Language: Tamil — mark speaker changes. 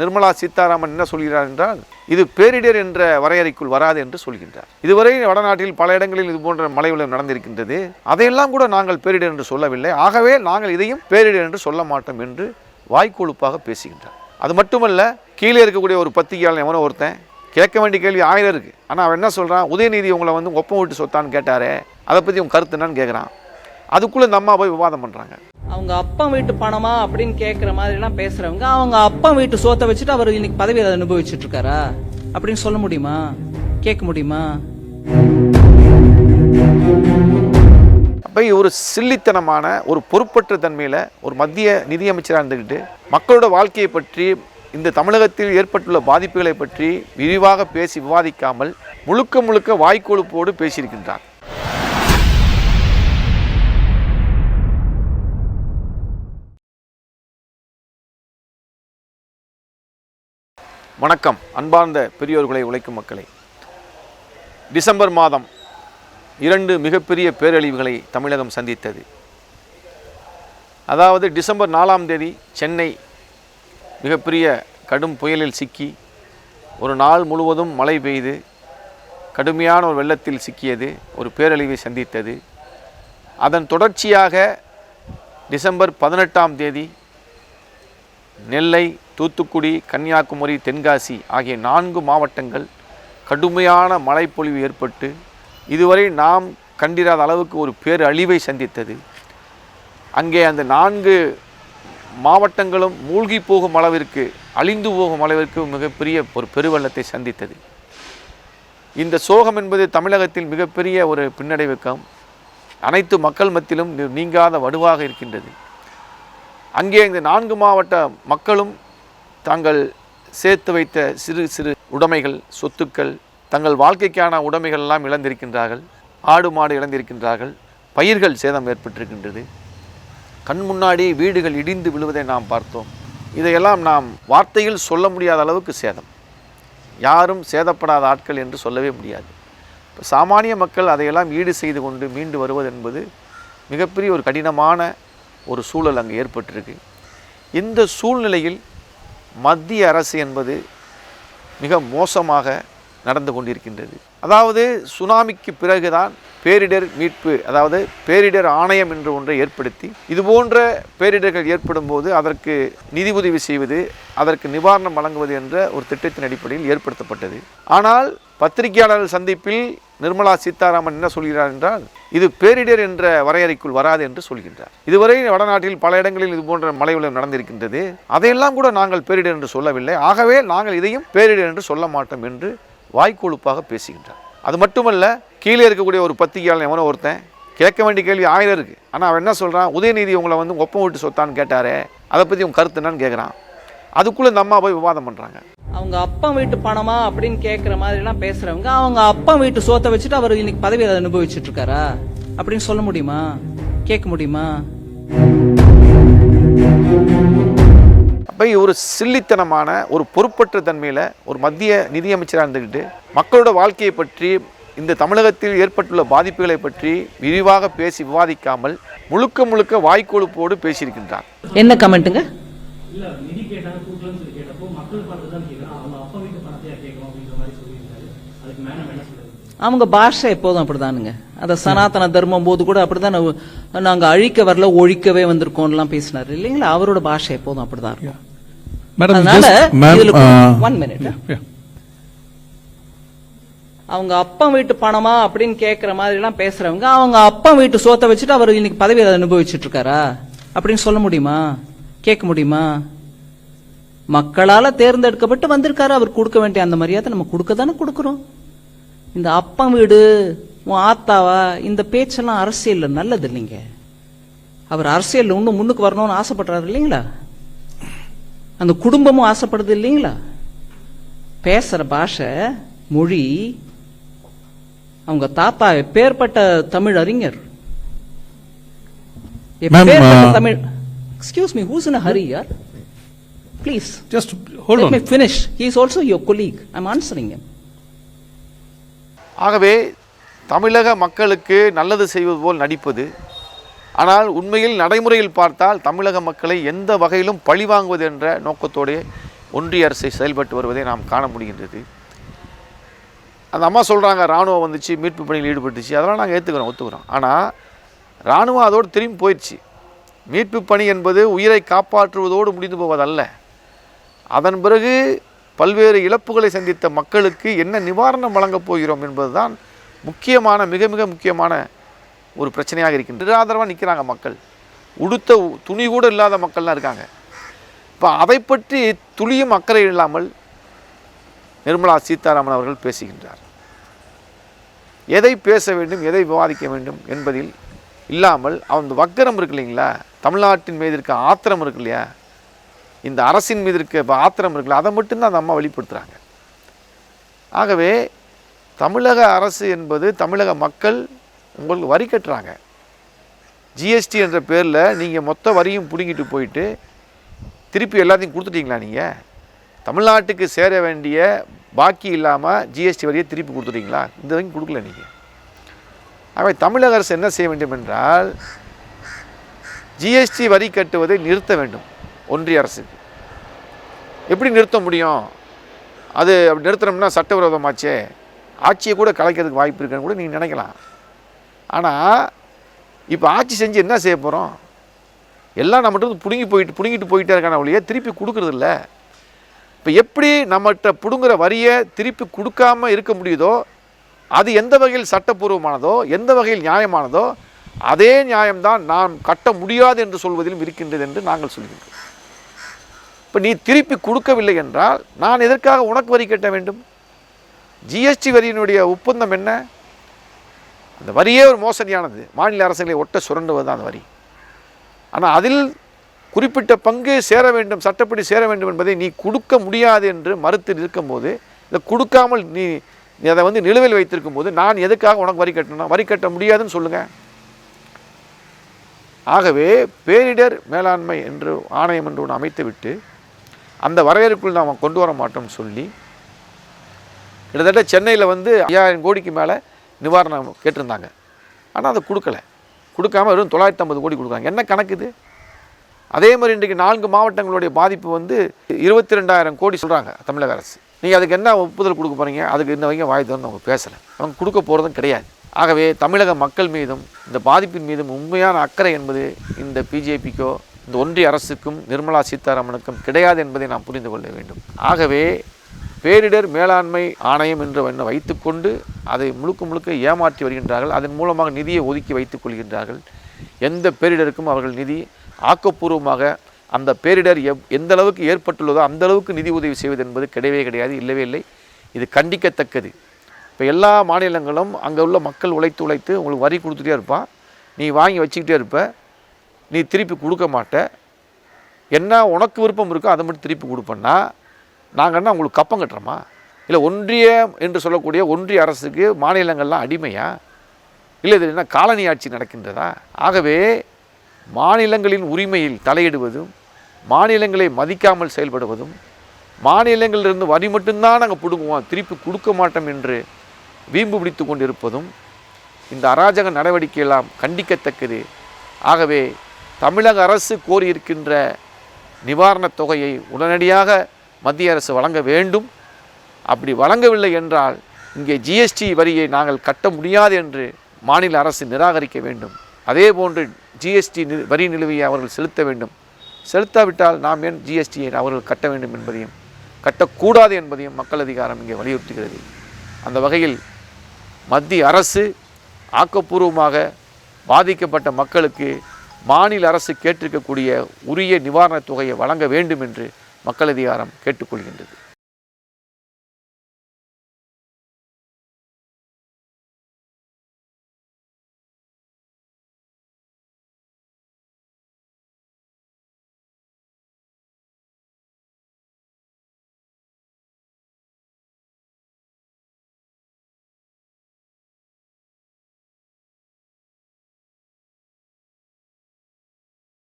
Speaker 1: நிர்மலா சீதாராமன் என்ன சொல்கிறார் என்றால் இது பேரிடர் என்ற வரையறைக்குள் வராது என்று சொல்கின்றார். இதுவரை வடநாட்டில் பல இடங்களில் இது போன்ற மழை வெள்ளம் நடந்திருக்கின்றது. அதையெல்லாம் கூட நாங்கள் பேரிடர் என்று சொல்லவில்லை. ஆகவே நாங்கள் இதையும் பேரிடர் என்று சொல்ல மாட்டோம் என்று வாய்க்கொழுப்பாக பேசுகின்றார். அது மட்டுமல்ல கீழே இருக்கக்கூடிய ஒரு பத்திரிகையாளன் எவனோ ஒருத்தன் கேட்க வேண்டிய கேள்வி ஆயிரம் இருக்கு. ஆனால் அவன் என்ன சொல்கிறான் உதயநிதி உங்களை வந்து ஒப்பம் விட்டு சொத்தான்னு கேட்டாரே அதை பற்றி உன் கருத்து என்னன்னு கேட்குறான் அதுக்குள்ளே இந்த அம்மா போய் விவாதம் பண்ணுறாங்க
Speaker 2: அவங்க அப்பா வீட்டு பணமா அப்படின்னு கேக்குற மாதிரி எல்லாம் பேசுறவங்க அவங்க அப்பா வீட்டு சோத்தை வச்சுட்டு அவர் இன்னைக்கு பதவி அனுபவிச்சுட்டு இருக்காரா? அப்படின்னு சொல்ல முடியுமா? கேட்க முடியுமா?
Speaker 1: அப்போ ஒரு சில்லித்தனமான ஒரு பொறுப்பற்ற தன்மையில் ஒரு மத்திய நிதியமைச்சராக இருந்துக்கிட்டு மக்களோட வாழ்க்கையை பற்றி இந்த தமிழகத்தில் ஏற்பட்டுள்ள பாதிப்புகளை பற்றி விரிவாக பேசி விவாதிக்காமல் முழுக்க முழுக்க வாய்க்கொழுப்போடு பேசியிருக்கின்றார். வணக்கம். அன்பார்ந்த பெரியோர்களை உழைக்கும் மக்களை. டிசம்பர் மாதம் இரண்டு மிகப்பெரிய பேரழிவுகளை தமிழகம் சந்தித்தது. அதாவது டிசம்பர் நாலாம் தேதி சென்னை மிகப்பெரிய கடும் புயலில் சிக்கி ஒரு நாள் முழுவதும் மழை பெய்து கடுமையான ஒரு வெள்ளத்தில் சிக்கியது ஒரு பேரழிவை சந்தித்தது. அதன் தொடர்ச்சியாக டிசம்பர் பதினெட்டாம் தேதி நெல்லை தூத்துக்குடி கன்னியாகுமரி தென்காசி ஆகிய நான்கு மாவட்டங்கள் கடுமையான மழைப்பொழிவு ஏற்பட்டு இதுவரை நாம் கண்டிராத அளவுக்கு ஒரு பேரழிவை சந்தித்தது. அங்கே அந்த நான்கு மாவட்டங்களும் மூழ்கி போகும் அளவிற்கு அழிந்து போகும் அளவிற்கு மிகப்பெரிய ஒரு பெருவெள்ளத்தை சந்தித்தது. இந்த சோகம் என்பது தமிழகத்தில் மிகப்பெரிய ஒரு பின்னடைவுக்கம் அனைத்து மக்கள் மத்தியிலும் நீங்காத வடுவாக இருக்கின்றது. அங்கே இந்த நான்கு மாவட்ட மக்களும் தாங்கள் சேர்த்து வைத்த சிறு சிறு உடைமைகள் சொத்துக்கள் தங்கள் வாழ்க்கைக்கான உடைமைகள் எல்லாம் இழந்திருக்கின்றார்கள். ஆடு மாடு இழந்திருக்கின்றார்கள். பயிர்கள் சேதம் ஏற்பட்டிருக்கின்றது. கண் முன்னாடி வீடுகள் இடிந்து விழுவதை நாம் பார்த்தோம். இதையெல்லாம் நாம் வார்த்தையில் சொல்ல முடியாத அளவுக்கு சேதம். யாரும் சேதப்படாத ஆட்கள் என்று சொல்லவே முடியாது. இப்போ சாமானிய மக்கள் அதையெல்லாம் ஈடு செய்து கொண்டு மீண்டு வருவது என்பது மிகப்பெரிய ஒரு கடினமான ஒரு சூழல் அங்கே ஏற்பட்டிருக்கு. இந்த சூழ்நிலையில் மத்திய அரசு என்பது மிக மோசமாக நடந்து கொண்டிருக்கின்றது. அதாவது சுனாமிக்கு பிறகுதான் பேரிடர் மீட்பு அதாவது பேரிடர் ஆணையம் என்று ஒன்றை ஏற்படுத்தி இதுபோன்ற பேரிடர்கள் ஏற்படும் போது அதற்கு நிதி உதவி செய்வது அதற்கு நிவாரணம் வழங்குவது என்ற ஒரு திட்டத்தின் அடிப்படையில் ஏற்படுத்தப்பட்டது. ஆனால் பத்திரிகையாளர்கள் சந்திப்பில் நிர்மலா சீதாராமன் என்ன சொல்கிறார் என்றால் இது பேரிடர் என்ற வரையறைக்குள் வராது என்று சொல்கின்றார். இதுவரை வடநாட்டில் பல இடங்களில் இது போன்ற மழை வெள்ளம் நடந்திருக்கின்றது. அதையெல்லாம் கூட நாங்கள் பேரிடர் என்று சொல்லவில்லை. ஆகவே நாங்கள் இதையும் பேரிடர் என்று சொல்ல மாட்டோம் என்று வாய்க்கொழுப்பாக பேசுகின்றார். அது மட்டுமல்ல கீழே இருக்கக்கூடிய ஒரு பத்திரிகையாளன் எவனோ ஒருத்தன் கேட்க வேண்டிய கேள்வி ஆயிரம் இருக்குது ஆனால் அவன் என்ன சொல்கிறான் உதயநிதி உங்களை வந்து ஒப்பம் விட்டு சொத்தான்னு கேட்டாரே அதை பற்றி உன் கருத்து என்னன்னு கேட்குறான் அதுக்குள்ளே இந்த அம்மா போய் விவாதம் பண்ணுறாங்க
Speaker 2: அவங்க அப்பா வீட்டு பணமா அப்படின்னு கேக்குற மாதிரி எல்லாம் பேசுறவங்க அவங்க அப்பா வீட்டு சோத்தை வச்சுட்டு அவர் இன்னைக்கு பதவி அனுபவிச்சுட்டு இருக்காரா? அப்படின்னு சொல்ல முடியுமா? கேட்க முடியுமா?
Speaker 1: அப்போ ஒரு சில்லித்தனமான ஒரு பொறுப்பற்ற தன்மையில் ஒரு மத்திய நிதியமைச்சராக இருந்துக்கிட்டு மக்களோட வாழ்க்கையை பற்றி இந்த தமிழகத்தில் ஏற்பட்டுள்ள பாதிப்புகளை பற்றி விரிவாக பேசி விவாதிக்காமல் முழுக்க முழுக்க வாய்க்கொழுப்போடு பேசியிருக்கின்றார்.
Speaker 2: என்ன கமெண்ட்டுங்க
Speaker 3: இல்ல நிதி கேட்டாங்க கூட்டலன்னு சொல்லி கேட்டப்போ மக்கள் பணத்தை தான் கேட்கலாம் அவங்க அப்பா வீட்டு பணத்தையா கேட்கணும் அப்படின்ற மாதிரி சொல்லியிருக்காரு அதுக்கு மேல நம்ம என்ன சொல்றது
Speaker 2: அவங்க பாஷை எப்போதும் அப்படிதானுங்க. அந்த சனாதன தர்மம் போது கூட அப்படிதான் நாங்க- அழிக்க வரல ஒழிக்கவே வந்திருக்கோம்லாம் பேசினாரு. இல்லைங்களா? அவரோட பாஷை எப்போதும் அப்படிதான் இருக்கும். அதனால
Speaker 4: uh,
Speaker 2: ஒன் மினிட்
Speaker 4: yeah.
Speaker 2: அவங்க அப்பா வீட்டு பணமா அப்படின்னு கேக்குற மாதிரி எல்லாம் பேசுறவங்க அவங்க அப்பா வீட்டு சோத்தை வச்சுட்டு அவர் இன்னைக்கு பதவி அனுபவிச்சுட்டு இருக்காரா அப்படின்னு சொல்ல முடியுமா? கேட்க முடியுமா? மக்களால தேர்ந்தெடுக்கப்பட்டு வந்திருக்காரு அவர் கொடுக்க வேண்டிய அந்த மரியாதை நம்ம கொடுக்க தானே கொடுக்குறோம். இந்த அப்பா வீடு உன் ஆத்தாவா இந்த பேச்செல்லாம் அரசியல்ல நல்லது இல்லைங்க அவர் அரசியல்ல இன்னும் முன்னுக்கு வரணும்னு ஆசைப்படுறாரு இல்லைங்களா அந்த குடும்பமும் ஆசைப்படுது இல்லைங்களா பேசுற பாஷை மொழி அவங்க தாத்தா எப்பேற்பட்ட தமிழ் அறிஞர்
Speaker 4: uh,
Speaker 2: Tamil excuse me who's in hurry யார் please
Speaker 4: Just hold
Speaker 2: Let
Speaker 4: on.
Speaker 2: me finish. He is also your colleague. I'm answering him.
Speaker 1: ஆகவே தமிழக மக்களுக்கு நல்லது செய்வது போல் நடிப்பது. ஆனால் உண்மையில் நடைமுறையில் பார்த்தால் தமிழக மக்களை எந்த வகையிலும் பழிவாங்குவது என்ற நோக்கத்தோடு ஒன்றிய அரசை செயல்பட்டு வருவதை நாம் காண முடிகின்றது. அந்த அம்மா சொல்கிறாங்க இராணுவம் வந்துச்சு மீட்பு பணியில் ஈடுபட்டுச்சு அதெல்லாம் நாங்கள் ஏற்றுக்கிறோம் ஒத்துக்கிறோம். ஆனால் இராணுவம் அதோடு திரும்பி போயிடுச்சு. மீட்பு பணி என்பது உயிரை காப்பாற்றுவதோடு முடிந்து போவதல்ல. அதன் பிறகு பல்வேறு இழப்புகளை சந்தித்த மக்களுக்கு என்ன நிவாரணம் வழங்கப் போகிறோம் என்பதுதான் முக்கியமான மிக மிக முக்கியமான ஒரு பிரச்சனையாக இருக்கின்றது. ஆதரவாக நிற்கிறாங்க மக்கள். உடுத்த உ- துணி கூட இல்லாத மக்கள்லாம் இருக்காங்க. இப்போ அதை பற்றி துளியும் அக்கறை இல்லாமல் நிர்மலா சீதாராமன் அவர்கள் பேசுகின்றார். எதை பேச வேண்டும் எதை விவாதிக்க வேண்டும் என்பதில் இல்லாமல் அவன் வக்கரம் இருக்கு இல்லைங்களா? தமிழ்நாட்டின் மீது இருக்க ஆத்திரம் இருக்கு இல்லையா? இந்த அரசின் மீது இருக்க ஆத்திரம் இருக்குல்ல அதை மட்டும்தான் அந்த அம்மா வெளிப்படுத்துகிறாங்க ஆகவே தமிழக அரசு என்பது தமிழக மக்கள் உங்களுக்கு வரி கட்டுறாங்க. ஜிஎஸ்டி என்ற பேரில் நீங்கள் மொத்த வரியும் பிடுங்கிட்டு போயிட்டு திருப்பி எல்லாத்தையும் கொடுத்துட்டீங்களா நீங்கள் தமிழ்நாட்டுக்கு சேர வேண்டிய பாக்கி இல்லாமல் ஜிஎஸ்டி வரியை திருப்பி கொடுத்துட்டீங்களா? இந்த வரைக்கும் கொடுக்கல நீங்கள் ஆகவே தமிழக அரசு என்ன செய்ய வேண்டும் என்றால் ஜிஎஸ்டி வரி கட்டுவதை நிறுத்த வேண்டும். ஒன்றிய அரசுக்கு எப்படி நிறுத்த முடியும்? அது அப்படி நிறுத்தினோம்னா சட்டவிரோதமாச்சே. ஆட்சியை கூட கலைக்கிறதுக்கு வாய்ப்பு இருக்குன்னு கூட நீங்கள் நினைக்கலாம். ஆனால் இப்போ ஆட்சி செஞ்சு என்ன செய்ய போகிறோம் எல்லாம் நம்மகிட்ட வந்து பிடுங்கி போயிட்டு பிடுங்கிட்டு போயிட்டே இருக்கான ஒழிய திருப்பி கொடுக்குறதில்ல இப்போ எப்படி நம்மகிட்ட பிடுங்குற வரியை திருப்பி கொடுக்காம இருக்க முடியுதோ அது எந்த வகையில் சட்டப்பூர்வமானதோ எந்த வகையில் நியாயமானதோ அதே நியாயம்தான் நாம் கட்ட முடியாது என்று சொல்வதிலும் இருக்கின்றது என்று நாங்கள் சொல்கின்றோம். இப்போ நீ திருப்பி கொடுக்கவில்லை என்றால் நான் எதற்காக உனக்கு வரி கட்ட வேண்டும்? ஜிஎஸ்டி வரியினுடைய ஒப்பந்தம் என்ன? அந்த வரியே ஒரு மோசடியானது. மாநில அரசுகளை ஒட்ட சுரண்டுவது தான் அந்த வரி. ஆனால் அதில் குறிப்பிட்ட பங்கு சேர வேண்டும் சட்டப்படி சேர வேண்டும் என்பதை நீ கொடுக்க முடியாது என்று மறுத்து இருக்கும்போது இதை கொடுக்காமல் நீ நீ அதை வந்து நிலுவையில் வைத்திருக்கும் போது நான் எதுக்காக உனக்கு வரி கட்டணும்? வரி கட்ட முடியாதுன்னு சொல்லுங்கள் ஆகவே பேரிடர் மேலாண்மை என்று ஆணையம் என்று ஒன்று அமைத்துவிட்டு அந்த வரையறுக்குள் நாம் கொண்டு வர மாட்டோம்னு சொல்லி கிட்டத்தட்ட சென்னையில் வந்து ஐயாயிரம் கோடிக்கு மேலே நிவாரணம் கேட்டிருந்தாங்க. ஆனால் அதை கொடுக்கல. கொடுக்காம வெறும் தொள்ளாயிரத்தி ஐம்பது கோடி கொடுக்குறாங்க. என்ன கணக்கு இது? அதே மாதிரி இன்றைக்கு நான்கு மாவட்டங்களுடைய பாதிப்பு வந்து இருபத்தி ரெண்டாயிரம் கோடி சொல்கிறாங்க தமிழக அரசு. நீங்கள் அதுக்கு என்ன ஒப்புதல் கொடுக்க போகிறீங்க அதுக்கு இன்ன வரைக்கும் வாய் அவங்க பேசலை. அவங்க கொடுக்க போகிறதும் கிடையாது. ஆகவே தமிழக மக்கள் மீதும் இந்த பாதிப்பின் மீதும் உண்மையான அக்கறை என்பது இந்த பிஜேபிக்கோ இந்த ஒன்றிய அரசுக்கும் நிர்மலா சீதாராமனுக்கும் கிடையாது என்பதை நாம் புரிந்து கொள்ள வேண்டும். ஆகவே பேரிடர் மேலாண்மை ஆணையம் என்று ஒன்று வைத்துக்கொண்டு அதை முழுக்க முழுக்க ஏமாற்றி வருகின்றார்கள். அதன் மூலமாக நிதியை ஒதுக்கி வைத்துக் கொள்கின்றார்கள். எந்த பேரிடருக்கும் அவர்கள் நிதி ஆக்கப்பூர்வமாக அந்த பேரிடர் எவ் எந்த அளவுக்கு ஏற்பட்டுள்ளதோ அந்த அளவுக்கு நிதி உதவி செய்வது என்பது கிடையவே கிடையாது இல்லவே இல்லை. இது கண்டிக்கத்தக்கது. இப்போ எல்லா மாநிலங்களும் அங்கே உள்ள மக்கள் உழைத்து உழைத்து உங்களுக்கு வரி கொடுத்துட்டே இருப்பான். நீ வாங்கி வச்சுக்கிட்டே இருப்ப. நீ திருப்பி கொடுக்க மாட்ட. என்ன உனக்கு விருப்பம் இருக்கோ அதை மட்டும் திருப்பி கொடுப்பேன்னா நாங்கள் என்ன உங்களுக்கு கப்பம் கட்டுறோமா? இல்லை ஒன்றியம் என்று சொல்லக்கூடிய ஒன்றிய அரசுக்கு மாநிலங்கள்லாம் அடிமையா? இல்லை இதில் என்ன காலனி ஆட்சி நடக்கின்றதா? ஆகவே மாநிலங்களின் உரிமையில் தலையிடுவதும் மாநிலங்களை மதிக்காமல் செயல்படுவதும் மாநிலங்களிலிருந்து வரி மட்டும்தான் நாங்கள் பிடுங்குவோம் திருப்பி கொடுக்க மாட்டோம் என்று வீம்பு பிடித்து கொண்டிருப்பதும் இந்த அராஜக நடவடிக்கையெல்லாம் கண்டிக்கத்தக்கது. ஆகவே தமிழக அரசு கோரியிருக்கின்ற நிவாரணத் தொகையை உடனடியாக மத்திய அரசு வழங்க வேண்டும். அப்படி வழங்கவில்லை என்றால் இங்கே ஜிஎஸ்டி வரியை நாங்கள் கட்ட முடியாது என்று மாநில அரசு நிராகரிக்க வேண்டும். அதே போன்று ஜிஎஸ்டி வரி நிலுவையை அவர்கள் செலுத்த வேண்டும். செலுத்தாவிட்டால் நாம் ஏன் ஜிஎஸ்டியை அவர்கள் கட்ட வேண்டும் என்பதையும் கட்டக்கூடாது என்பதையும் மக்கள் அதிகாரம் இங்கே வலியுறுத்துகிறது. அந்த வகையில் மத்திய அரசு ஆக்கப்பூர்வமாக பாதிக்கப்பட்ட மக்களுக்கு மாநில அரசு கேட்டிருக்கக்கூடிய உரிய நிவாரணத் தொகையை வழங்க வேண்டும் என்று மக்கள் அதிகாரம் கேட்டுக்கொள்கின்றது.